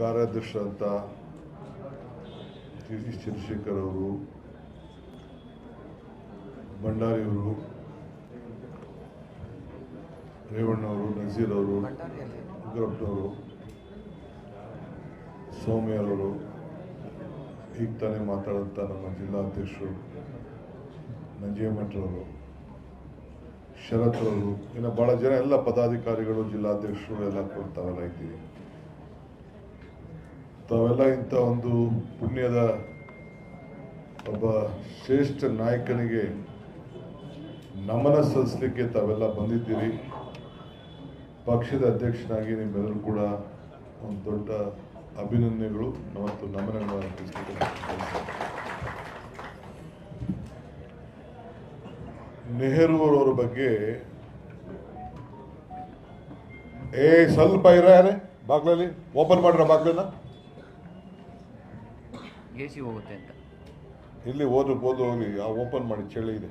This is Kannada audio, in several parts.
ಕಾರ್ಯಾಧ್ಯಕ್ಷರಂತ ಟಿ ಸಿ ಚಂದ್ರಶೇಖರ್ ಅವರು ಭಂಡಾರಿಯವರು ರೇವಣ್ಣವರು ನಜೀರ್ ಅವರು ಉಗ್ರಪ್ಪನವರು ಸೌಮ್ಯರವರು ಈಗ ತಾನೇ ಮಾತಾಡಂತ ನಮ್ಮ ಜಿಲ್ಲಾಧ್ಯಕ್ಷರು ನಂಜೇಮಠರವರು ಶರತ್ ಅವರು. ಇನ್ನು ಭಾಳ ಜನ ಎಲ್ಲ ಪದಾಧಿಕಾರಿಗಳು, ಜಿಲ್ಲಾಧ್ಯಕ್ಷರು ಎಲ್ಲ ಕೊಡ್ತಾರಲ್ಲ ಇದ್ದೀವಿ. ತಾವೆಲ್ಲ ಇಂಥ ಒಂದು ಪುಣ್ಯದ ಒಬ್ಬ ಶ್ರೇಷ್ಠ ನಾಯಕನಿಗೆ ನಮನ ಸಲ್ಲಿಸಲಿಕ್ಕೆ ತಾವೆಲ್ಲ ಬಂದಿದ್ದೀರಿ. ಪಕ್ಷದ ಅಧ್ಯಕ್ಷನಾಗಿ ನಿಮ್ಮೆಲ್ಲರೂ ಕೂಡ ಒಂದು ದೊಡ್ಡ ಅಭಿನಂದನೆಗಳು. ಮತ್ತು ನಮನಗಳನ್ನು ಅರ್ಪಿಸಲಿಕ್ಕೆ. ನೆಹರು ಅವರ ಬಗ್ಗೆ ಏ, ಸ್ವಲ್ಪ ಇರ ಬಾಗ್ಲಲ್ಲಿ. ಓಪನ್ ಮಾಡ್ರ ಬಾಗ್ಲನ್ನ. ಎ ಸಿ ಹೋಗುತ್ತೆ ಅಂತ. ಇಲ್ಲಿ ಓದು ಓದು ಹೋಗಿ ಆ ಓಪನ್ ಮಾಡಿ ಚಳಿ ಇದೆ.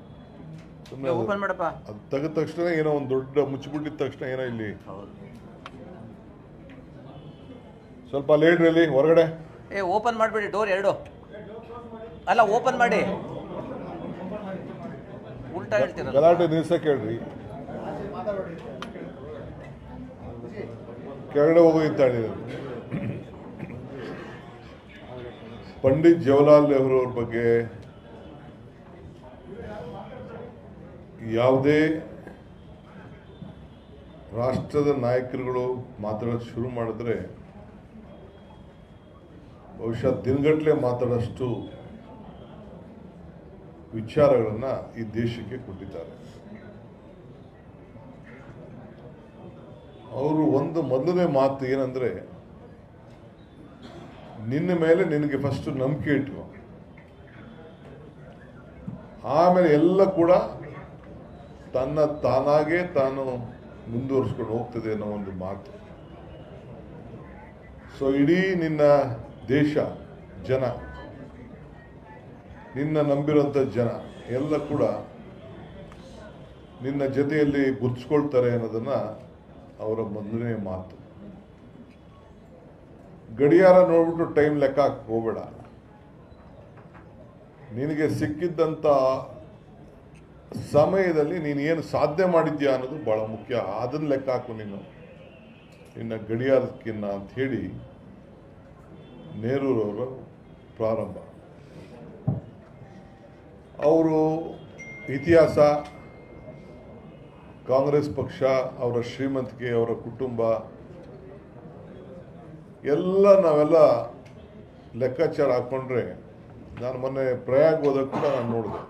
ಸುಮ್ಮನೆ ಓಪನ್ ಮಾಡಪ್ಪ. ಅದು ತೆಗೆದ ತಕ್ಷಣ ಏನೋ ಒಂದು ದೊಡ್ಡ ಮುಚ್ಚಿಬಿಟ್ಟಿದ ತಕ್ಷಣ ಏನೋ ಇಲ್ಲಿ. ಸ್ವಲ್ಪ ಲೇಟ್ ಅಲ್ಲಿ ಹೊರಗಡೆ. ಏ ಓಪನ್ ಮಾಡಿಬಿಡಿ ಡೋರ್ ಎರಡು. ಅಲ್ಲ ಓಪನ್ ಮಾಡಿ. ಉಲ್ಟಾ ಹೇಳ್ತೀರ ಗಲಾಟೆ ನಿಲ್ಸಕ್ಕೆ ಹೇಳ್ರಿ ಕೆಳಗಡೆ ಹೋಗಿ ಅಂತ ಪಂಡಿತ್ ಜವಹರ್ಲಾಲ್ ನೆಹರು ಅವ್ರ ಬಗ್ಗೆ ಯಾವುದೇ ರಾಷ್ಟ್ರದ ನಾಯಕರುಗಳು ಮಾತಾಡೋದು ಶುರು ಮಾಡಿದ್ರೆ ಬಹುಶಃ ದಿನಗಟ್ಟಲೆ ಮಾತಾಡೋಷ್ಟು ವಿಚಾರಗಳನ್ನು ಈ ದೇಶಕ್ಕೆ ಕೊಟ್ಟಿದ್ದಾರೆ. ಅವರು ಒಂದು ಮೊದಲನೇ ಮಾತು ಏನಂದ್ರೆ ನಿನ್ನ ಮೇಲೆ ನಿನಗೆ ಫಸ್ಟ್ ನಂಬಿಕೆ ಇಟ್ಕೊ. ಆಮೇಲೆ ಎಲ್ಲ ಕೂಡ ತನ್ನ ತಾನಾಗೆ ತಾನು ಮುಂದುವರಿಸ್ಕೊಂಡು ಹೋಗ್ತದೆ ಅನ್ನೋ ಒಂದು ಮಾತು. ಸೊ ಇಡೀ ನಿನ್ನ ದೇಶ, ಜನ, ನಿನ್ನ ನಂಬಿರೋಂಥ ಜನ, ಎಲ್ಲ ಕೂಡ ನಿನ್ನ ಜೊತೆಯಲ್ಲಿ ಗುರ್ಸ್ಕೊಳ್ತಾರೆ ಅನ್ನೋದನ್ನು ಅವರ ಮೊದಲನೇ ಮಾತು. ಗಡಿಯಾರ ನೋಡ್ಬಿಟ್ಟು ಟೈಮ್ ಲೆಕ್ಕ ಹೋಗ್ಬೇಡ. ನಿನಗೆ ಸಿಕ್ಕಿದ್ದಂಥ ಸಮಯದಲ್ಲಿ ನೀನು ಏನು ಸಾಧ್ಯ ಮಾಡಿದ್ಯಾ ಅನ್ನೋದು ಬಹಳ ಮುಖ್ಯ. ಅದನ್ನ ಲೆಕ್ಕ ಹಾಕು ನೀನು. ನಿನ್ನ ಗಡಿಯಾರಕ್ಕಿನ್ನ ಅಂತ ಹೇಳಿ ನೆಹರೂರವರ ಪ್ರಾರಂಭ. ಅವರು ಇತಿಹಾಸ, ಕಾಂಗ್ರೆಸ್ ಪಕ್ಷ, ಅವರ ಶ್ರೀಮಂತಿಕೆ, ಅವರ ಕುಟುಂಬ ಎಲ್ಲ ನಾವೆಲ್ಲ ಲೆಕ್ಕಾಚಾರ ಹಾಕೊಂಡ್ರೆ ನಾನು ಮೊನ್ನೆ ಪ್ರಯಾಗ್ ಹೋದಾಗ ಕೂಡ ನಾನು ನೋಡಿದೆ.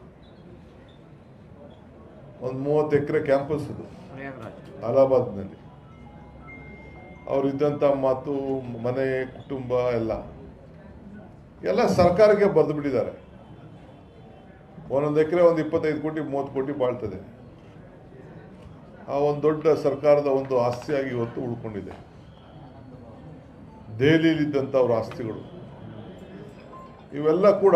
ಒಂದು ಮೂವತ್ತು ಎಕರೆ ಕ್ಯಾಂಪಸ್ ಇದು ಅಲಹಾಬಾದ್ನಲ್ಲಿ. ಅವರಿದ್ದಂಥ ಮಾತು ಮನೆ ಕುಟುಂಬ ಎಲ್ಲ. ಎಲ್ಲ ಸರ್ಕಾರಕ್ಕೆ ಬರೆದು ಬಿಟ್ಟಿದ್ದಾರೆ. ಒಂದೊಂದು ಎಕರೆ ಒಂದು ಇಪ್ಪತ್ತೈದು ಕೋಟಿ ಮೂವತ್ತು ಕೋಟಿ ಬಾಳ್ತದೆ. ಆ ಒಂದು ದೊಡ್ಡ ಸರ್ಕಾರದ ಒಂದು ಆಸ್ತಿಯಾಗಿ ಇವತ್ತು ಉಳ್ಕೊಂಡಿದೆ. ದೆಹಲಿಯಲ್ಲಿದ್ದಂಥ ಅವರ ಆಸ್ತಿಗಳು. ಇವೆಲ್ಲ ಕೂಡ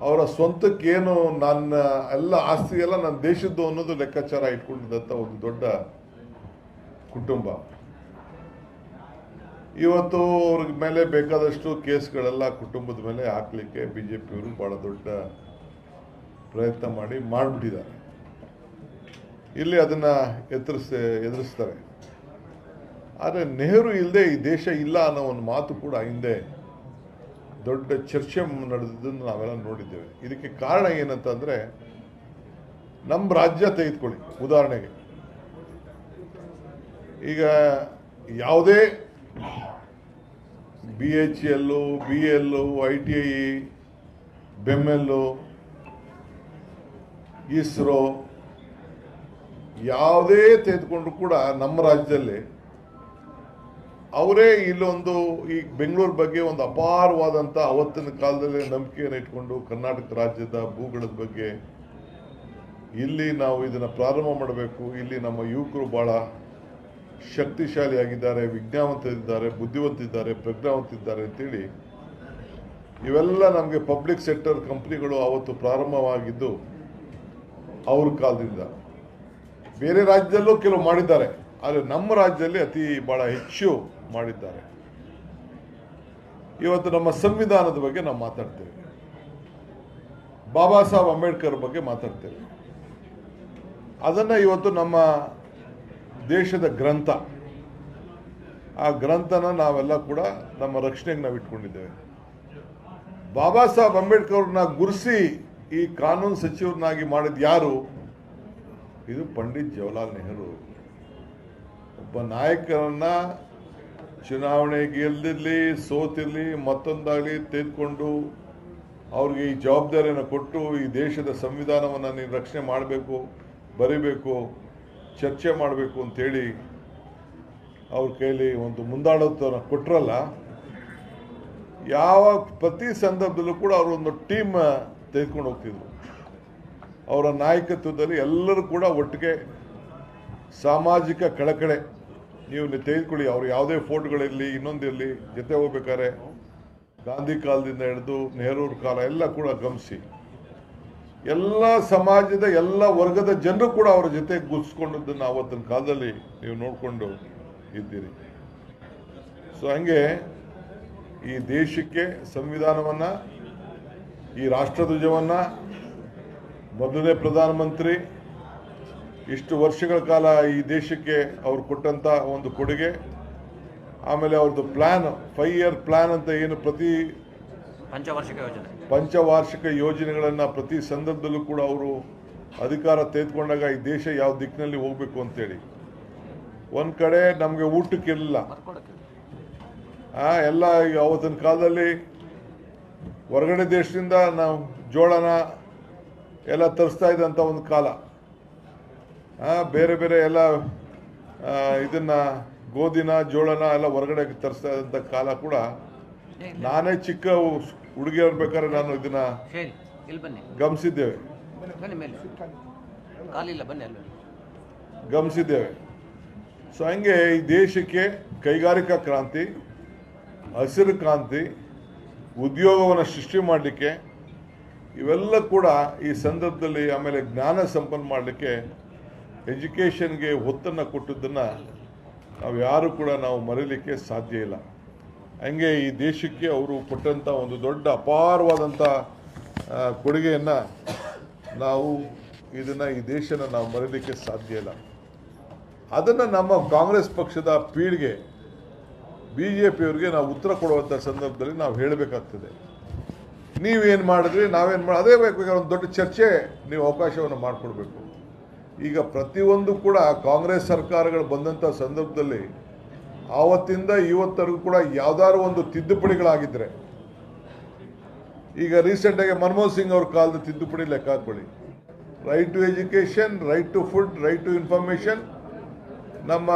ಅವರ ಸ್ವಂತಕ್ಕೇನು ನನ್ನ ಎಲ್ಲ ಆಸ್ತಿ ಎಲ್ಲ ನನ್ನ ದೇಶದ್ದು ಅನ್ನೋದು ಲೆಕ್ಕಾಚಾರ ಇಟ್ಕೊಂಡಿದ್ದಂಥ ಒಂದು ದೊಡ್ಡ ಕುಟುಂಬ. ಇವತ್ತು ಅವ್ರ ಮೇಲೆ ಬೇಕಾದಷ್ಟು ಕೇಸ್ಗಳೆಲ್ಲ ಕುಟುಂಬದ ಮೇಲೆ ಹಾಕ್ಲಿಕ್ಕೆ ಬಿ ಜೆ ಪಿಯವರು ಭಾಳ ದೊಡ್ಡ ಪ್ರಯತ್ನ ಮಾಡಿ ಮಾಡಿಬಿಟ್ಟಿದ್ದಾರೆ. ಇಲ್ಲಿ ಅದನ್ನ ಎದುರಿಸ, ಎದುರಿಸ್ತಾರೆ. ಆದರೆ ನೆಹರು ಇಲ್ಲದೆ ಈ ದೇಶ ಇಲ್ಲ ಅನ್ನೋ ಒಂದು ಮಾತು ಕೂಡ ಹಿಂದೆ ದೊಡ್ಡ ಚರ್ಚೆ ನಡೆದಿದ್ದನ್ನು ನಾವೆಲ್ಲ ನೋಡಿದ್ದೇವೆ. ಇದಕ್ಕೆ ಕಾರಣ ಏನಂತಂದರೆ ನಮ್ಮ ರಾಜ್ಯ ತೆಗೆದುಕೊಳ್ಳಿ. ಉದಾಹರಣೆಗೆ ಈಗ ಯಾವುದೇ B H L B L I T I BEML ISRO ಯಾವುದೇ ತೆಗೆದುಕೊಂಡ್ರು ಕೂಡ ನಮ್ಮ ರಾಜ್ಯದಲ್ಲಿ ಅವರೇ ಇಲ್ಲೊಂದು ಈ ಬೆಂಗಳೂರು ಬಗ್ಗೆ ಒಂದು ಅಪಾರವಾದಂಥ ಅವತ್ತಿನ ಕಾಲದಲ್ಲಿ ನಂಬಿಕೆಯನ್ನು ಇಟ್ಕೊಂಡು ಕರ್ನಾಟಕ ರಾಜ್ಯದ ಭೂಗಳದ ಬಗ್ಗೆ ಇಲ್ಲಿ ನಾವು ಇದನ್ನು ಪ್ರಾರಂಭ ಮಾಡಬೇಕು. ಇಲ್ಲಿ ನಮ್ಮ ಯುವಕರು ಭಾಳ ಶಕ್ತಿಶಾಲಿಯಾಗಿದ್ದಾರೆ ವಿಜ್ಞಾವಂತರಿದ್ದಾರೆ, ಬುದ್ಧಿವಂತಿದ್ದಾರೆ, ಪ್ರಜ್ಞಾವಂತಿದ್ದಾರೆ ಅಂತೇಳಿ ಇವೆಲ್ಲ ನಮಗೆ ಪಬ್ಲಿಕ್ ಸೆಕ್ಟರ್ ಕಂಪ್ನಿಗಳು ಅವತ್ತು ಪ್ರಾರಂಭವಾಗಿದ್ದು ಅವ್ರ ಕಾಲದಿಂದ. ಬೇರೆ ರಾಜ್ಯದಲ್ಲೂ ಕೆಲವು ಮಾಡಿದ್ದಾರೆ, ಆದರೆ ನಮ್ಮ ರಾಜ್ಯದಲ್ಲಿ ಅತಿ ಭಾಳ ಹೆಚ್ಚು ಮಾಡಿದ್ದಾರೆ. ಇವತ್ತು ನಮ್ಮ ಸಂವಿಧಾನದ ಬಗ್ಗೆ ನಾವು ಮಾತಾಡ್ತೇವೆ. ಬಾಬಾ ಸಾಹೇಬ್ ಅಂಬೇಡ್ಕರ್ ಬಗ್ಗೆ ಮಾತಾಡ್ತೇವೆ. ಅದನ್ನು ಇವತ್ತು ನಮ್ಮ ದೇಶದ ಗ್ರಂಥ, ಆ ಗ್ರಂಥನ ನಾವೆಲ್ಲ ಕೂಡ ನಮ್ಮ ರಕ್ಷಣೆಗೆ ನಾವು ಇಟ್ಕೊಂಡಿದ್ದೇವೆ. ಬಾಬಾ ಸಾಹೇಬ್ ಅಂಬೇಡ್ಕರ್ ಅವ್ರನ್ನ ಗುರುಸಿ ಈ ಕಾನೂನು ಸಚಿವರನ್ನಾಗಿ ಮಾಡಿದ ಯಾರು? ಇದು ಪಂಡಿತ್ ಜವಾಹರ್ಲಾಲ್ ನೆಹರು. ಒಬ್ಬ ನಾಯಕರನ್ನ ಚುನಾವಣೆ ಗೆಲ್ದಿರ್ಲಿ, ಸೋತಿರ್ಲಿ, ಮತ್ತೊಂದಾಗಲಿ ತೆಗೆದುಕೊಂಡು ಅವ್ರಿಗೆ ಈ ಜವಾಬ್ದಾರಿಯನ್ನು ಕೊಟ್ಟು ಈ ದೇಶದ ಸಂವಿಧಾನವನ್ನು ನೀನು ರಕ್ಷಣೆ ಮಾಡಬೇಕು, ಬರಿಬೇಕು, ಚರ್ಚೆ ಮಾಡಬೇಕು ಅಂತೇಳಿ ಅವ್ರ ಕೈಲಿ ಒಂದು ಮುಂದಾಳತ್ವನ ಕೊಟ್ಟರಲ್ಲ ಯಾವ ಪ್ರತಿ ಸಂದರ್ಭದಲ್ಲೂ ಕೂಡ ಅವರು ಒಂದು ಟೀಮ್ ತೆಗೆದುಕೊಂಡು ಹೋಗ್ತಿದ್ರು. ಅವರ ನಾಯಕತ್ವದಲ್ಲಿ ಎಲ್ಲರೂ ಕೂಡ ಒಟ್ಟಿಗೆ ಸಾಮಾಜಿಕ ಕಳಕಳೆ ನೀವು ತೆಗೆದುಕೊಳ್ಳಿ, ಅವ್ರು ಯಾವುದೇ ಫೋಟೋಗಳಿರಲಿ ಇನ್ನೊಂದಿರಲಿ ಜೊತೆ ಹೋಗ್ಬೇಕಾದ್ರೆ ಗಾಂಧಿ ಕಾಲದಿಂದ ಹಿಡಿದು ನೆಹರೂರ ಕಾಲ ಎಲ್ಲ ಕೂಡ ಗಮನಿಸಿ. ಎಲ್ಲ ಸಮಾಜದ, ಎಲ್ಲ ವರ್ಗದ ಜನರು ಕೂಡ ಅವರ ಜೊತೆ ಗುರ್ಸ್ಕೊಂಡದ್ದನ್ನು ಅವತ್ತಿನ ಕಾಲದಲ್ಲಿ ನೀವು ನೋಡಿಕೊಂಡು ಇದ್ದೀರಿ. ಸೊ ಹಂಗೆ ಈ ದೇಶಕ್ಕೆ ಸಂವಿಧಾನವನ್ನು, ಈ ರಾಷ್ಟ್ರಧ್ವಜವನ್ನು, ಮೊದಲನೇ ಪ್ರಧಾನಮಂತ್ರಿ ಇಷ್ಟು ವರ್ಷಗಳ ಕಾಲ ಈ ದೇಶಕ್ಕೆ ಅವರು ಕೊಟ್ಟಂತ ಒಂದು ಕೊಡುಗೆ ಆಮೇಲೆ ಅವ್ರದ್ದು ಪ್ಲಾನ್ ಫೈವ್ ಇಯರ್ ಪ್ಲಾನ್ ಅಂತ ಏನು ಪ್ರತಿ ಪಂಚವಾರ್ಷಿಕ ಯೋಜನೆ. ಪಂಚವಾರ್ಷಿಕ ಯೋಜನೆಗಳನ್ನು ಪ್ರತಿ ಸಂದರ್ಭದಲ್ಲೂ ಕೂಡ ಅವರು ಅಧಿಕಾರ ತೆಗೆದುಕೊಂಡಾಗ ಈ ದೇಶ ಯಾವ ದಿಕ್ಕಿನಲ್ಲಿ ಹೋಗ್ಬೇಕು ಅಂತೇಳಿ. ಒಂದು ಕಡೆ ನಮಗೆ ಊಟಕ್ಕಿರಲಿಲ್ಲ ಎಲ್ಲ ಈಗ ಅವತ್ತಿನ ಕಾಲದಲ್ಲಿ ಹೊರಗಡೆ ದೇಶದಿಂದ ನಾವು ಜೋಳನ ಎಲ್ಲ ತರಿಸ್ತಾ ಇದ್ದಂಥ ಒಂದು ಕಾಲ. ಬೇರೆ ಬೇರೆ ಎಲ್ಲ ಇದನ್ನ ಗೋಧಿನ ಜೋಳನ ಎಲ್ಲ ಹೊರಗಡೆ ತರಿಸ್ತಾ ಇದ್ದಂಥ ಕಾಲ ಕೂಡ ನಾನೇ ಚಿಕ್ಕ ಹುಡುಗಿ ಇರ್ಬೇಕಾದ್ರೆ ನಾನು ಇದನ್ನ ಗಮನಿಸಿದ್ದೇವೆ. ಗಮನಿಸಿದ್ದೇವೆ. ಸೊ ಹಂಗೆ ಈ ದೇಶಕ್ಕೆ ಕೈಗಾರಿಕಾ ಕ್ರಾಂತಿ ಹಸಿರು ಕ್ರಾಂತಿ ಉದ್ಯೋಗವನ್ನು ಸೃಷ್ಟಿ ಮಾಡಲಿಕ್ಕೆ ಇವೆಲ್ಲ ಕೂಡ ಈ ಸಂದರ್ಭದಲ್ಲಿ ಆಮೇಲೆ ಜ್ಞಾನ ಸಂಪನ್ನ ಮಾಡಲಿಕ್ಕೆ ಎಜುಕೇಷನ್ಗೆ ಒತ್ತನ್ನು ಕೊಟ್ಟದ್ದನ್ನು ನಾವು ಯಾರು ಕೂಡ ನಾವು ಮರೀಲಿಕ್ಕೆ ಸಾಧ್ಯ ಇಲ್ಲ. ಹಂಗೆ ಈ ದೇಶಕ್ಕೆ ಅವರು ಕೊಟ್ಟಂಥ ಒಂದು ದೊಡ್ಡ ಅಪಾರವಾದಂಥ ಕೊಡುಗೆಯನ್ನು ನಾವು ಇದನ್ನು ಈ ದೇಶನ ನಾವು ಮರೀಲಿಕ್ಕೆ ಸಾಧ್ಯ ಇಲ್ಲ. ಅದನ್ನು ನಮ್ಮ ಕಾಂಗ್ರೆಸ್ ಪಕ್ಷದ ಪೀಳಿಗೆ ಬಿ ಜೆ ಪಿಯವ್ರಿಗೆ ನಾವು ಉತ್ತರ ಕೊಡುವಂಥ ಸಂದರ್ಭದಲ್ಲಿ ನಾವು ಹೇಳಬೇಕಾಗ್ತದೆ. ನೀವೇನು ಮಾಡಿದ್ರಿ, ನಾವೇನು ಮಾಡಿ, ಅದೇ ಬೇಕಾದ್ರೆ ಒಂದು ದೊಡ್ಡ ಚರ್ಚೆ, ನೀವು ಅವಕಾಶವನ್ನು ಮಾಡಿಕೊಡ್ಬೇಕು. ಈಗ ಪ್ರತಿಯೊಂದು ಕೂಡ ಕಾಂಗ್ರೆಸ್ ಸರ್ಕಾರಗಳು ಬಂದಂಥ ಸಂದರ್ಭದಲ್ಲಿ ಆವತ್ತಿಂದ ಇವತ್ತರೆಗೂ ಕೂಡ ಯಾವ್ದಾದ್ರು ಒಂದು ತಿದ್ದುಪಡಿಗಳಾಗಿದ್ರೆ. ಈಗ ರೀಸೆಂಟಾಗಿ ಮನಮೋಹನ್ ಸಿಂಗ್ ಅವ್ರ ಕಾಲದ ತಿದ್ದುಪಡಿ ಲೆಕ್ಕ ಹಾಕೊಳ್ಳಿ right to education right to food right to information ನಮ್ಮ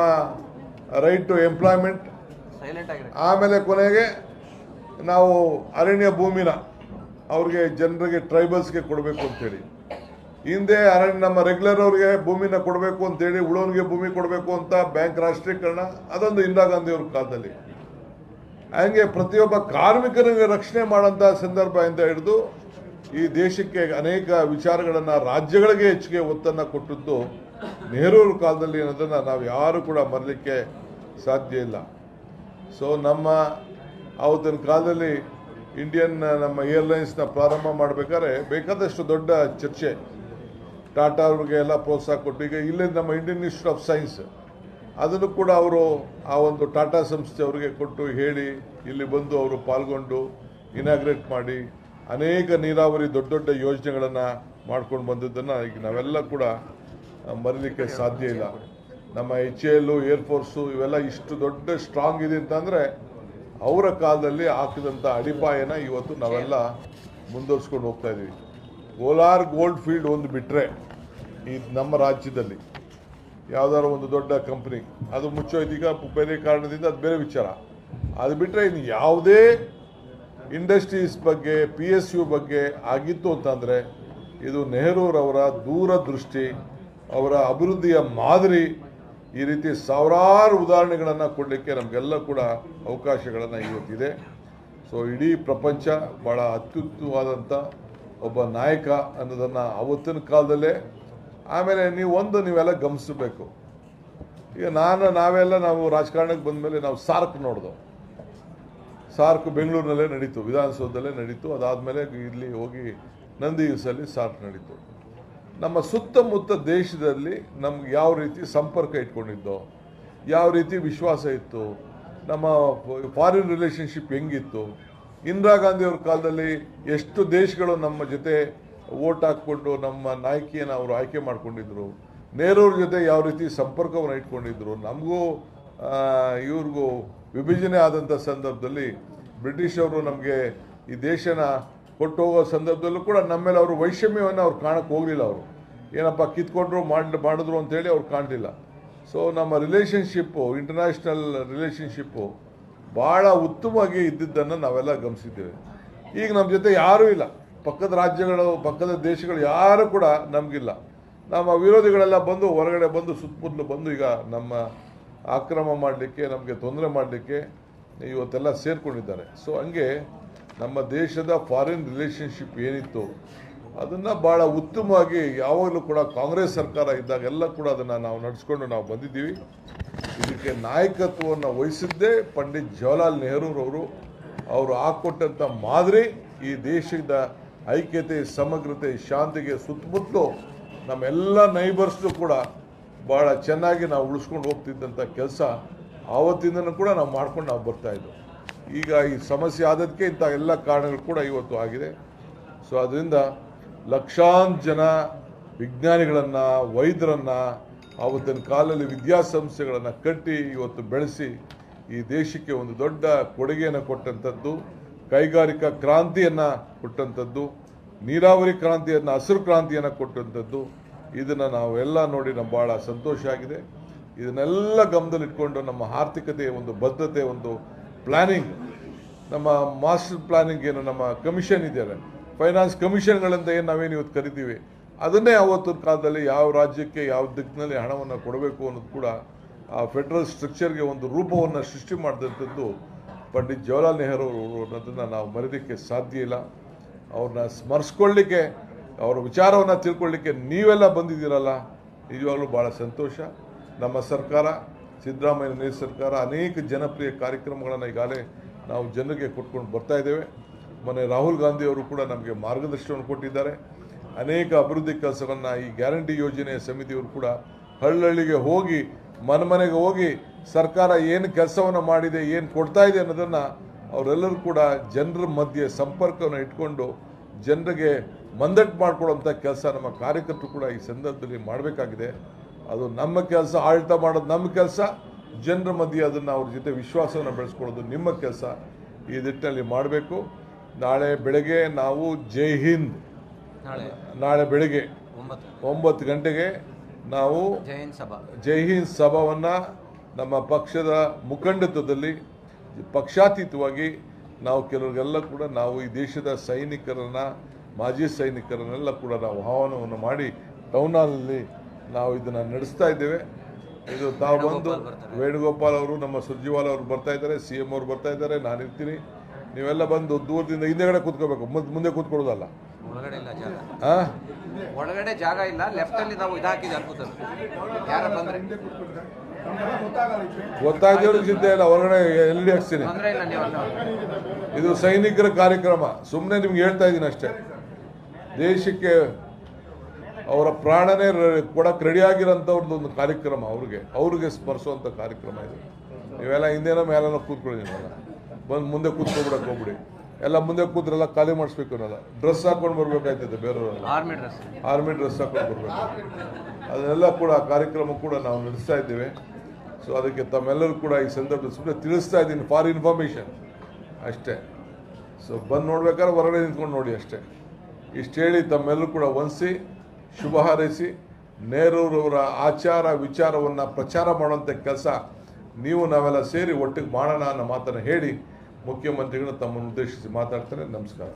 ರೈಟ್ ಟು ಎಂಪ್ಲಾಯ್ಮೆಂಟ್ ಆಮೇಲೆ ಕೊನೆಗೆ ನಾವು ಅರಣ್ಯ ಭೂಮಿನ ಅವ್ರಿಗೆ ಜನರಿಗೆ ಟ್ರೈಬಲ್ಸ್ಗೆ ಕೊಡಬೇಕು ಅಂತೇಳಿ. ಹಿಂದೆ ಅರಣ್ಯ ನಮ್ಮ ರೆಗ್ಯುಲರ್ ಅವ್ರಿಗೆ ಭೂಮಿನ ಕೊಡಬೇಕು ಅಂತೇಳಿ, ಉಳೋನ್ಗೆ ಭೂಮಿ ಕೊಡಬೇಕು ಅಂತ ಬ್ಯಾಂಕ್ ರಾಷ್ಟ್ರೀಕರಣ, ಅದೊಂದು ಇಂದಿರಾ ಗಾಂಧಿ ಅವ್ರ ಕಾಲದಲ್ಲಿ. ಹಂಗೆ ಪ್ರತಿಯೊಬ್ಬ ಕಾರ್ಮಿಕರಿಗೆ ರಕ್ಷಣೆ ಮಾಡೋಂಥ ಸಂದರ್ಭ ಇಂದ ಹಿಡಿದು ಈ ದೇಶಕ್ಕೆ ಅನೇಕ ವಿಚಾರಗಳನ್ನು ರಾಜ್ಯಗಳಿಗೆ ಹೆಚ್ಚಿಗೆ ಒತ್ತನ್ನು ಕೊಟ್ಟದ್ದು ನೆಹರೂರ ಕಾಲದಲ್ಲಿ ಅನ್ನೋದನ್ನು ನಾವು ಯಾರು ಕೂಡ ಮರಲಿಕ್ಕೆ ಸಾಧ್ಯ ಇಲ್ಲ. ಸೊ ನಮ್ಮ ಆವತ್ತಿನ ಕಾಲದಲ್ಲಿ ಇಂಡಿಯನ್ ನಮ್ಮ ಏರ್ಲೈನ್ಸ್ನ ಪ್ರಾರಂಭ ಮಾಡಬೇಕಾದ್ರೆ ಬೇಕಾದಷ್ಟು ದೊಡ್ಡ ಚರ್ಚೆ ಟಾಟಾ ಅವ್ರಿಗೆ ಎಲ್ಲ ಪ್ರೋತ್ಸಾಹ ಕೊಟ್ಟು, ಈಗ ಇಲ್ಲೇ ನಮ್ಮ ಇಂಡಿಯನ್ ಇನ್ಸ್ಟಿಟ್ಯೂಟ್ ಆಫ್ ಸೈನ್ಸ್ ಅದನ್ನು ಕೂಡ ಅವರು ಆ ಒಂದು ಟಾಟಾ ಸಂಸ್ಥೆ ಅವರಿಗೆ ಕೊಟ್ಟು ಹೇಳಿ, ಇಲ್ಲಿ ಬಂದು ಅವರು ಪಾಲ್ಗೊಂಡು ಇನಾಗ್ರೇಟ್ ಮಾಡಿ, ಅನೇಕ ನೀರಾವರಿ ದೊಡ್ಡ ದೊಡ್ಡ ಯೋಜನೆಗಳನ್ನು ಮಾಡ್ಕೊಂಡು ಬಂದಿದ್ದನ್ನು ಈಗ ನಾವೆಲ್ಲ ಕೂಡ ಮರೀಲಿಕ್ಕೆ ಸಾಧ್ಯ ಇಲ್ಲ. ನಮ್ಮ ಎಚ್ ಎಲ್ಲು ಏರ್ಫೋರ್ಸು ಇವೆಲ್ಲ ಇಷ್ಟು ದೊಡ್ಡ ಸ್ಟ್ರಾಂಗ್ ಇದೆ ಅಂತಂದರೆ ಅವರ ಕಾಲದಲ್ಲಿ ಹಾಕಿದಂಥ ಅಡಿಪಾಯನ ಇವತ್ತು ನಾವೆಲ್ಲ ಮುಂದುವರ್ಸ್ಕೊಂಡು ಹೋಗ್ತಾ ಇದೀವಿ. ಕೋಲಾರ್ ಗೋಲ್ಡ್ ಫೀಲ್ಡ್ ಒಂದು ಬಿಟ್ಟರೆ ಈ ನಮ್ಮ ರಾಜ್ಯದಲ್ಲಿ ಯಾವುದಾದ್ರು ಒಂದು ದೊಡ್ಡ ಕಂಪ್ನಿ ಅದು ಮುಚ್ಚೋಯ್ತು ಈಗ ಬೇರೆ ಕಾರಣದಿಂದ ಅದು ಬೇರೆ ವಿಚಾರ. ಅದು ಬಿಟ್ಟರೆ ಇನ್ನು ಯಾವುದೇ ಇಂಡಸ್ಟ್ರೀಸ್ ಬಗ್ಗೆ ಪಿ ಎಸ್ ಯು ಬಗ್ಗೆ ಆಗಿತ್ತು ಅಂತಂದರೆ ಇದು ನೆಹರೂರವರ ದೂರದೃಷ್ಟಿ, ಅವರ ಅಭಿವೃದ್ಧಿಯ ಮಾದರಿ ಈ ರೀತಿ ಸಾವಿರಾರು ಉದಾಹರಣೆಗಳನ್ನು ಕೊಡಲಿಕ್ಕೆ ನಮಗೆಲ್ಲ ಕೂಡ ಅವಕಾಶಗಳನ್ನು ಇವತ್ತಿದೆ. ಸೊ ಇಡೀ ಪ್ರಪಂಚ ಭಾಳ ಅತ್ಯುತ್ತಮವಾದಂಥ ಒಬ್ಬ ನಾಯಕ ಅನ್ನೋದನ್ನು ಅವತ್ತಿನ ಕಾಲದಲ್ಲೇ, ಆಮೇಲೆ ನೀವು ಒಂದು ನೀವೆಲ್ಲ ಗಮನಿಸಬೇಕು. ಈಗ ನಾನು, ನಾವೆಲ್ಲ ನಾವು ರಾಜಕಾರಣಕ್ಕೆ ಬಂದಮೇಲೆ ನಾವು ಸಾರ್ಕ್ ನೋಡಿದ್ವು ಸಾರ್ಕ್ ಬೆಂಗಳೂರಿನಲ್ಲೇ ನಡೀತು, ವಿಧಾನಸೌಧದಲ್ಲೇ ನಡೀತು, ಅದಾದಮೇಲೆ ಇಲ್ಲಿ ಹೋಗಿ ನಂದಿ ಹಿಲ್ಸಲ್ಲಿ ಸಾರ್ಕ್ ನಡೀತು. ನಮ್ಮ ಸುತ್ತಮುತ್ತ ದೇಶದಲ್ಲಿ ನಮ್ಗೆ ಯಾವ ರೀತಿ ಸಂಪರ್ಕ ಇಟ್ಕೊಂಡಿದ್ದೋ, ಯಾವ ರೀತಿ ವಿಶ್ವಾಸ ಇತ್ತು, ನಮ್ಮ ಫಾರಿನ್ ರಿಲೇಷನ್ಶಿಪ್ ಹೆಂಗಿತ್ತು ಇಂದಿರಾ ಗಾಂಧಿ ಅವ್ರ ಕಾಲದಲ್ಲಿ ಎಷ್ಟು ದೇಶಗಳು ನಮ್ಮ ಜೊತೆ ಓಟ್ ಹಾಕ್ಕೊಂಡು ನಮ್ಮ ನಾಯಕಿಯನ್ನು ಅವರು ಆಯ್ಕೆ ಮಾಡಿಕೊಂಡಿದ್ರು ನೆಹರೂರ ಜೊತೆ ಯಾವ ರೀತಿ ಸಂಪರ್ಕವನ್ನು ಇಟ್ಕೊಂಡಿದ್ರು, ನಮಗೂ ಇವ್ರಿಗೂ ವಿಭಜನೆ ಆದಂಥ ಸಂದರ್ಭದಲ್ಲಿ ಬ್ರಿಟಿಷ್ ಅವರು ನಮಗೆ ಈ ದೇಶನ ಕೊಟ್ಟು ಹೋಗೋ ಸಂದರ್ಭದಲ್ಲೂ ಕೂಡ ನಮ್ಮೇಲೆ ಅವರು ವೈಷಮ್ಯವನ್ನು ಅವ್ರು ಕಾಣಕ್ಕೆ ಹೋಗಲಿಲ್ಲ ಅವರು. ಏನಪ್ಪ, ಕಿತ್ಕೊಂಡ್ರು ಮಾಡಿ, ಮಾಡಿದ್ರು ಅಂತೇಳಿ ಅವ್ರು ಕಾಣಲಿಲ್ಲ. ಸೊ ನಮ್ಮ ರಿಲೇಷನ್ಶಿಪ್ಪು ಇಂಟರ್ನ್ಯಾಷನಲ್ ರಿಲೇಷನ್ಶಿಪ್ಪು ಭಾಳ ಉತ್ತಮವಾಗಿ ಇದ್ದಿದ್ದನ್ನು ನಾವೆಲ್ಲ ಗಮನಿಸಿದ್ದೇವೆ. ಈಗ ನಮ್ಮ ಜೊತೆ ಯಾರೂ ಇಲ್ಲ. ಪಕ್ಕದ ರಾಜ್ಯಗಳು, ಪಕ್ಕದ ದೇಶಗಳು ಯಾರು ಕೂಡ ನಮಗಿಲ್ಲ. ನಮ್ಮ ವಿರೋಧಿಗಳೆಲ್ಲ ಬಂದು ಹೊರಗಡೆ ಬಂದು ಸುತ್ತಮುತ್ತಲು ಬಂದು ಈಗ ನಮ್ಮ ಆಕ್ರಮ ಮಾಡಲಿಕ್ಕೆ, ನಮಗೆ ತೊಂದರೆ ಮಾಡಲಿಕ್ಕೆ ಇವತ್ತೆಲ್ಲ ಸೇರಿಕೊಂಡಿದ್ದಾರೆ. ಸೊ ಹಂಗೆ ನಮ್ಮ ದೇಶದ ಫಾರಿನ್ ರಿಲೇಷನ್ಶಿಪ್ ಏನಿತ್ತು ಅದನ್ನು ಭಾಳ ಉತ್ತಮವಾಗಿ ಯಾವಾಗಲೂ ಕೂಡ ಕಾಂಗ್ರೆಸ್ ಸರ್ಕಾರ ಇದ್ದಾಗೆಲ್ಲ ಕೂಡ ಅದನ್ನು ನಾವು ನಡೆಸ್ಕೊಂಡು ನಾವು ಬಂದಿದ್ದೀವಿ. ಇದಕ್ಕೆ ನಾಯಕತ್ವವನ್ನು ವಹಿಸಿದ್ದೇ ಪಂಡಿತ್ ಜವಾಹರ್ಲಾಲ್ ನೆಹರೂರವರು. ಅವರು ಹಾಕ್ಕೊಟ್ಟಂಥ ಮಾದರಿ ಈ ದೇಶದ ಐಕ್ಯತೆ, ಸಮಗ್ರತೆ, ಶಾಂತಿಗೆ ಸುತ್ತಮುತ್ತಲು ನಮ್ಮೆಲ್ಲ ನೈಬರ್ಸ್ನು ಕೂಡ ಭಾಳ ಚೆನ್ನಾಗಿ ನಾವು ಉಳಿಸ್ಕೊಂಡು ಹೋಗ್ತಿದ್ದಂಥ ಕೆಲಸ ಆವತ್ತಿಂದನೂ ಕೂಡ ನಾವು ಮಾಡ್ಕೊಂಡು ನಾವು ಬರ್ತಾ ಇದ್ವು. ಈಗ ಈ ಸಮಸ್ಯೆ ಆದದಕ್ಕೆ ಇಂಥ ಎಲ್ಲ ಕಾರಣಗಳು ಕೂಡ ಇವತ್ತು ಆಗಿದೆ. ಸೊ ಅದರಿಂದ ಲಕ್ಷಾಂತರ ಜನ ವಿಜ್ಞಾನಿಗಳನ್ನು, ವೈದ್ಯರನ್ನು ಅವತ್ತಿನ ಕಾಲದಲ್ಲಿ ವಿದ್ಯಾಸಂಸ್ಥೆಗಳನ್ನು ಕಟ್ಟಿ ಇವತ್ತು ಬೆಳೆಸಿ ಈ ದೇಶಕ್ಕೆ ಒಂದು ದೊಡ್ಡ ಕೊಡುಗೆಯನ್ನು ಕೊಟ್ಟಂಥದ್ದು, ಕೈಗಾರಿಕಾ ಕ್ರಾಂತಿಯನ್ನು ಕೊಟ್ಟಂಥದ್ದು, ನೀರಾವರಿ ಕ್ರಾಂತಿಯನ್ನು, ಹಸಿರು ಕ್ರಾಂತಿಯನ್ನು ಕೊಟ್ಟಂಥದ್ದು. ಇದನ್ನು ನಾವೆಲ್ಲ ನೋಡಿ ನಮ್ಮ ಭಾಳ ಸಂತೋಷ ಆಗಿದೆ. ಇದನ್ನೆಲ್ಲ ಗಮನದಲ್ಲಿಟ್ಕೊಂಡು ನಮ್ಮ ಆರ್ಥಿಕತೆ ಒಂದು ಬದ್ಧತೆ ಒಂದು ಪ್ಲ್ಯಾನಿಂಗ್ ನಮ್ಮ ಮಾಸ್ಟರ್ ಪ್ಲ್ಯಾನಿಂಗ್ ಏನು ನಮ್ಮ ಕಮಿಷನ್ ಇದೆಯಲ್ಲ ಫೈನಾನ್ಸ್ ಕಮಿಷನ್ಗಳಂತ ಏನು ನಾವೇನು ಇವತ್ತು ಕರಿತೀವಿ? ಅದನ್ನೇ ಅವತ್ತಿನ ಕಾಲದಲ್ಲಿ ಯಾವ ರಾಜ್ಯಕ್ಕೆ ಯಾವ ದಿಕ್ಕಿನಲ್ಲಿ ಹಣವನ್ನು ಕೊಡಬೇಕು ಅನ್ನೋದು ಕೂಡ ಆ ಫೆಡರಲ್ ಸ್ಟ್ರಕ್ಚರ್ಗೆ ಒಂದು ರೂಪವನ್ನು ಸೃಷ್ಟಿ ಮಾಡಿದಂಥದ್ದು ಪಂಡಿತ್ ಜವಾಹರ್ಲಾಲ್ ನೆಹರು ಅನ್ನೋದನ್ನು ನಾವು ಮರೆಯೋದಕ್ಕೆ ಸಾಧ್ಯ ಇಲ್ಲ. ಅವ್ರನ್ನ ಸ್ಮರಿಸ್ಕೊಳ್ಳಿಕ್ಕೆ, ಅವರ ವಿಚಾರವನ್ನು ತಿಳ್ಕೊಳ್ಳಿಕ್ಕೆ ನೀವೆಲ್ಲ ಬಂದಿದ್ದೀರಲ್ಲ? ನಿಜವಾಗ್ಲೂ ಭಾಳ ಸಂತೋಷ. ನಮ್ಮ ಸರ್ಕಾರ, ಸಿದ್ದರಾಮಯ್ಯ ಸರ್ಕಾರ ಅನೇಕ ಜನಪ್ರಿಯ ಕಾರ್ಯಕ್ರಮಗಳನ್ನು ಈಗಾಗಲೇ ನಾವು ಜನರಿಗೆ ಕೊಟ್ಕೊಂಡು ಬರ್ತಾ ಇದ್ದೇವೆ. ಮೊನ್ನೆ ರಾಹುಲ್ ಗಾಂಧಿಯವರು ಕೂಡ ನಮಗೆ ಮಾರ್ಗದರ್ಶನವನ್ನು ಕೊಟ್ಟಿದ್ದಾರೆ. ಅನೇಕ ಅಭಿವೃದ್ಧಿ ಕೆಲಸವನ್ನು ಈ ಗ್ಯಾರಂಟಿ ಯೋಜನೆಯ ಸಮಿತಿಯವರು ಕೂಡ ಹಳ್ಳಿಗೆ ಹೋಗಿ ಮನೆ ಮನೆಗೆ ಹೋಗಿ ಸರ್ಕಾರ ಏನು ಕೆಲಸವನ್ನು ಮಾಡಿದೆ, ಏನು ಕೊಡ್ತಾ ಇದೆ ಅನ್ನೋದನ್ನು ಅವರೆಲ್ಲರೂ ಕೂಡ ಜನರ ಮಧ್ಯೆ ಸಂಪರ್ಕವನ್ನು ಇಟ್ಕೊಂಡು ಜನರಿಗೆ ಮಂದಟ್ಟು ಮಾಡಿಕೊಡುವಂಥ ಕೆಲಸ ನಮ್ಮ ಕಾರ್ಯಕರ್ತರು ಕೂಡ ಈ ಸಂದರ್ಭದಲ್ಲಿ ಮಾಡಬೇಕಾಗಿದೆ. ಅದು ನಮ್ಮ ಕೆಲಸ, ಆಡಳಿತ ಮಾಡೋದು ನಮ್ಮ ಕೆಲಸ. ಜನರ ಮಧ್ಯೆ ಅದನ್ನು ಅವ್ರ ಜೊತೆ ವಿಶ್ವಾಸವನ್ನು ಬೆಳೆಸ್ಕೊಳ್ಳೋದು ನಿಮ್ಮ ಕೆಲಸ. ಈ ನಿಟ್ಟಿನಲ್ಲಿ ಮಾಡಬೇಕು. ನಾಳೆ ಬೆಳಗ್ಗೆ ನಾವು ಜೈ ಹಿಂದ್. ನಾಳೆ ನಾಳೆ ಬೆಳಗ್ಗೆ ಒಂಬತ್ತು. ಗಂಟೆಗೆ ನಾವು ಜೈ ಹಿಂದ್ ಸಭಾವನ್ನು ನಮ್ಮ ಪಕ್ಷದ ಮುಖಂಡತ್ವದಲ್ಲಿ ಪಕ್ಷಾತೀತವಾಗಿ ನಾವು ಕೆಲವರಿಗೆಲ್ಲ ಕೂಡ ನಾವು ಈ ದೇಶದ ಸೈನಿಕರನ್ನ ಮಾಜಿ ಸೈನಿಕರನ್ನೆಲ್ಲ ಕೂಡ ನಾವು ಆಹ್ವಾನವನ್ನು ಮಾಡಿ ಟೌನ್ ಹಾಲ್ನಲ್ಲಿ ನಾವು ಇದನ್ನು ನಡೆಸ್ತಾ ಇದ್ದೇವೆ. ಇದು ತಾವು ಬಂದು ವೇಣುಗೋಪಾಲ್ ಅವರು ನಮ್ಮ ಸುರ್ಜಿವಾಲ ಅವರು ಬರ್ತಾ ಇದ್ದಾರೆ ಸಿ ಎಂ ಅವರು ಬರ್ತಾ ಇದ್ದಾರೆ ನಾನು ಇರ್ತೀನಿ ನೀವೆಲ್ಲ ಬಂದು ದೂರದಿಂದ ಹಿಂದೆಗಡೆ ಕೂತ್ಕೋಬೇಕು. ಮುಂದೆ ಕೂತ್ಕೊಳ್ಳೋದಲ್ಲ. ಒಳಗಡೆ ಇಲ್ಲ ಜಾಗ. ಆ? ಒಳಗಡೆ ಜಾಗ ಇಲ್ಲ ಲೆಫ್ಟ್ ಅಲ್ಲಿ ನಾವು ಇದಾಕಿದ್ವಿ ಅನ್ಕೋತಾರೆ ಯಾರ ಬಂದ್ರೆ. ಗೊತ್ತಾಗ್ದವ್ರಿಗೆ ಸಿದ್ಧ ಇಲ್ಲ ಹೊರಗಡೆ ಎಲ್ಲಿ ಹಾಕ್ತೀನಿ ಇದು ಸೈನಿಕರ ಕಾರ್ಯಕ್ರಮ. ಸುಮ್ಮನೆ ನಿಮ್ಗೆ ಹೇಳ್ತಾ ಇದ್ದೀನಿ ಅಷ್ಟೇ. ದೇಶಕ್ಕೆ ಅವರ ಪ್ರಾಣನೇ ಕೊಡಕ್ಕೆ ರೆಡಿ ಆಗಿರೋಂಥವ್ರದ್ದು ಒಂದು ಕಾರ್ಯಕ್ರಮ ಅವ್ರಿಗೆ. ಅವ್ರಿಗೆ ಸ್ಪರ್ಶುವಂಥ ಕಾರ್ಯಕ್ರಮ ಇದು. ನೀವೆಲ್ಲ ಹಿಂದೇನೋ ಮೇಲೆನೋ ಕೂತ್ಕೊಳ್ಳಿ ನೀವೆಲ್ಲ. ಬಂದು ಮುಂದೆ ಕೂತ್ಕೊಬಿಡಕ್ಕೆ ಹೋಗ್ಬಿಡಿ. ಎಲ್ಲ ಮುಂದೆ ಕೂತ್ರೆಲ್ಲ ಖಾಲಿ ಮಾಡಿಸ್ಬೇಕು ಅನ್ನೋಲ್ಲ ಡ್ರೆಸ್ ಹಾಕೊಂಡು ಬರ್ಬೇಕಾಯ್ತದೆ ಬೇರೆಯವರೆಲ್ಲ ಆರ್ಮಿ ಡ್ರೆಸ್ ಆರ್ಮಿ ಡ್ರೆಸ್ ಹಾಕೊಂಡು ಬರ್ಬೇಕು. ಅದನ್ನೆಲ್ಲ ಕೂಡ ಕಾರ್ಯಕ್ರಮ ಕೂಡ ನಾವು ನಡೆಸ್ತಾ ಇದ್ದೇವೆ. ಸೊ ಅದಕ್ಕೆ ತಮ್ಮೆಲ್ಲರೂ ಕೂಡ ಈ ಸಂದರ್ಭದಲ್ಲಿ ಸುಮ್ಮನೆ ತಿಳಿಸ್ತಾ ಇದ್ದೀನಿ ಫಾರ್ ಇನ್ಫಾರ್ಮೇಷನ್ ಅಷ್ಟೇ. ಸೊ ಬಂದು ನೋಡ್ಬೇಕಾದ್ರೆ ಹೊರಗಡೆ ನಿಂತ್ಕೊಂಡು ನೋಡಿ ಅಷ್ಟೇ. ಇಷ್ಟು ಹೇಳಿ ತಮ್ಮೆಲ್ಲರೂ ಕೂಡ ವಂದಿಸಿ ಶುಭ ಹಾರೈಸಿ ನೆಹರೂರವರ ಆಚಾರ ವಿಚಾರವನ್ನು ಪ್ರಚಾರ ಮಾಡುವಂಥ ಕೆಲಸ ನೀವು ನಾವೆಲ್ಲ ಸೇರಿ ಒಟ್ಟಿಗೆ ಮಾಡೋಣ ಅನ್ನೋ ಮಾತನ್ನು ಹೇಳಿ ಮುಖ್ಯಮಂತ್ರಿಗಳು ತಮ್ಮನ್ನು ಉದ್ದೇಶಿಸಿ ಮಾತಾಡ್ತಾರೆ. ನಮಸ್ಕಾರ.